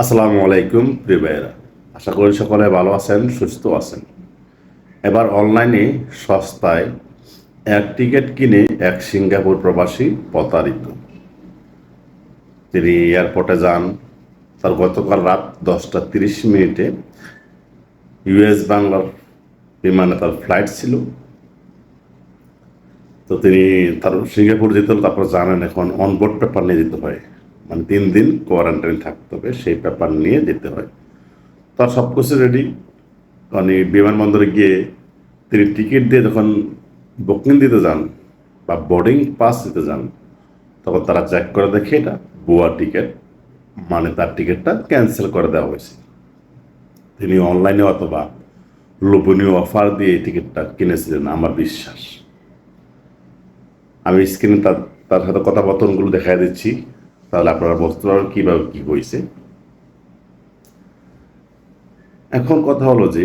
আসসালামু আলাইকুম, প্রিয় ভাইয়েরা। আশা করি সকলে ভালো আছেন, সুস্থ আছেন। এবার অনলাইনে সস্তায় এক টিকিট কিনে এক সিঙ্গাপুর প্রবাসী প্রতারিত। তিনি এয়ারপোর্টে যান। তার গতকাল রাত দশটা তিরিশ মিনিটে ইউএস বাংলার বিমানে তার ফ্লাইট ছিল। তো তিনি তার সিঙ্গাপুর যেতে তারপর জানেন এখন অনবোর্ড পেপার নিয়ে যেতে হয়। মানে তিন দিন কোয়ারেন্টাইন থাকতে হবে, সেই পেপার নিয়ে যেতে হয়। তার সব কিছু রেডি মানে বিমানবন্দরে গিয়ে তিনি টিকিট দিয়ে যখন বুকিং দিতে যান বা বোর্ডিং পাস দিতে যান, তখন তারা চেক করে দেখে এটা ভুয়া টিকিট মানে তার টিকিটটা ক্যান্সেল করে দেওয়া হয়েছে। তিনি অনলাইনে অথবা লোভনীয় অফার দিয়ে এই টিকিটটা কিনেছিলেন, আমার বিশ্বাস। আমি স্ক্রিনে তার তার সাথে কথাবার্তনগুলো দেখাই দিচ্ছি। তাহলে আপনারা বুঝতে পারবেন কীভাবে কী হয়েছে। এখন কথা হলো যে,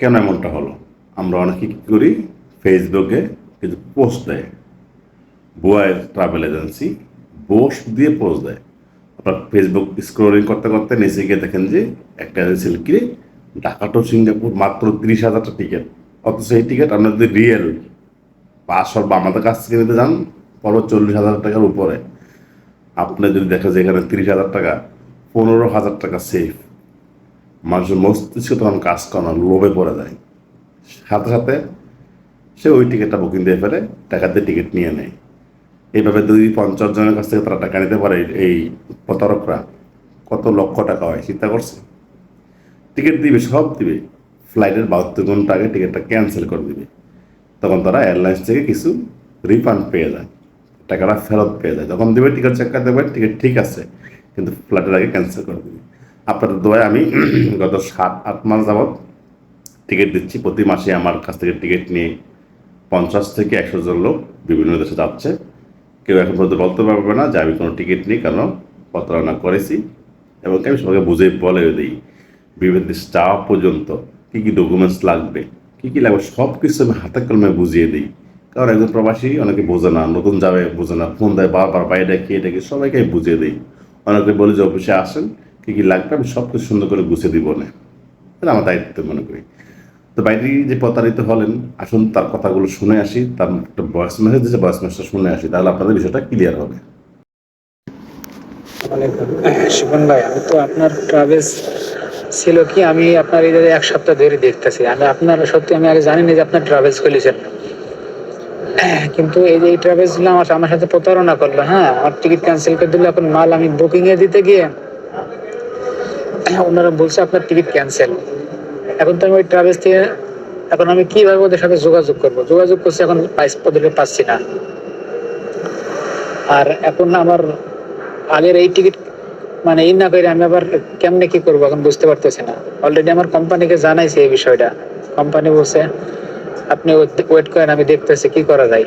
কেন এমনটা হলো? আমরা অনেকে কী করি? ফেসবুকে কিছু পোস্ট দেয়। বুয়ার ট্রাভেল এজেন্সি বোস দিয়ে পোস্ট দেয়। আপনার ফেসবুক স্ক্রোলিং করতে করতে নিচে গিয়ে দেখেন যে, একটা এজেন্সি কিনে ঢাকা টু সিঙ্গাপুর মাত্র তিরিশ হাজারটা টিকিট অথচ এই টিকিট আপনার যদি রিয়েল পাঁচশো বা আমাদের কাছ থেকে নিতে যান পরো চল্লিশ হাজার টাকার উপরে। আপনি যদি দেখেন যে এখানে তিরিশ হাজার টাকা, পনেরো হাজার টাকা সেফ মানুষের মস্তিষ্ক তখন কাজ করে না লোভে পড়ে যায়। সাথে সাথে সে ওই টিকিটটা বুকিং দিয়ে ফেলে, টাকা দিয়ে টিকিট নিয়ে নেয়। এইভাবে দুই পঞ্চাশ জনের কাছ থেকে তারা টাকা নিতে পারে এই প্রতারকরা। কত লক্ষ টাকা হয়, চিন্তা করছে টিকিট দিবে, সব দিবে। ফ্লাইটের বাহাত্তর ঘণ্টা আগে টিকিটটা ক্যান্সেল করে দিবে। তখন তারা এয়ারলাইন্স থেকে কিছু রিফান্ড পেয়ে যায়। টাকাটা ফেরত পেয়ে যায়। যখন দেবে টিকিট চেক করে দেবেন টিকিট ঠিক আছে, কিন্তু ফ্লাইটের আগে ক্যান্সেল করে দেবে। আপনাদের দোয়ায় আমি গত সাত, আট মাস যাবৎ টিকিট দিচ্ছি। প্রতি মাসে আমার কাছ থেকে টিকিট নিয়ে পঞ্চাশ থেকে একশো জন লোক বিভিন্ন দেশে যাচ্ছে। কেউ এখন পর্যন্ত বলতে পারবে না যে আমি কোনো টিকিট নিই, কেন? প্রতারণা করেছি এবং আমি সবাইকে বুঝে বলে দিই, বিভিন্ন দেশ যাওয়া পর্যন্ত কী কী ডকুমেন্টস লাগবে, কী কী লাগবে সব কিছু আমি হাতে কলমে বুঝিয়ে দিই। কারণ একজন প্রবাসী অনেকে বোঝে না, নতুন যাবে, বোঝে না, ফোন দেয়, বারবার বাইরে ডেকে ডেকে সবাইকে বুঝিয়ে দিই। অনেকে বলি যে অফিসে আসেন, কী কী লাগবে, আমি সব কিছু সুন্দর করে গুছিয়ে দিব না। এটা আমার দায়িত্ব মনে করি। তো বাইরে যে প্রতারিত হলেন, আসুন, তার কথাগুলো শুনে আসি, তার একটা ভয়েস মেসেজ দিয়েছে ভয়েস মেসেজটা শুনে আসি, তাহলে আপনাদের বিষয়টা ক্লিয়ার হবে। শিবন ভাই, আমি তো আপনার ট্রাভেলস ছিল কি, আমি আপনার এই এক সপ্তাহ ধরে দেখতেছি। আমি আপনার সত্যি আমি আগে জানি না যে আপনার ট্রাভেলস খুলেছেন। কিন্তু এই যে ট্রাভেলসগুলো আমার আমার সাথে প্রতারণা করল হ্যাঁ আমার টিকিট ক্যান্সেল করে দিল, এখন মাল আমি বুকিং এ দিতে গিয়ে ওনারা বলছে আপনার টিকিট ক্যান্সেল এখন তো আমি ওই ট্রাভেলস থেকে এখন আমি কীভাবে ওদের সাথে যোগাযোগ করব? যোগাযোগ করছি, এখন ওদেরকে পাচ্ছি না। আর এখন আমার আগের এই টিকিট মানে এই না করে আমি আবার কেমনে কি করব এখন বুঝতে পারতেছি না। অলরেডি আমার কোম্পানিকে জানাইছি এই বিষয়টা। কোম্পানি বলছে আপনি ওয়েট করেন আমি দেখতেছি কি করা যায়।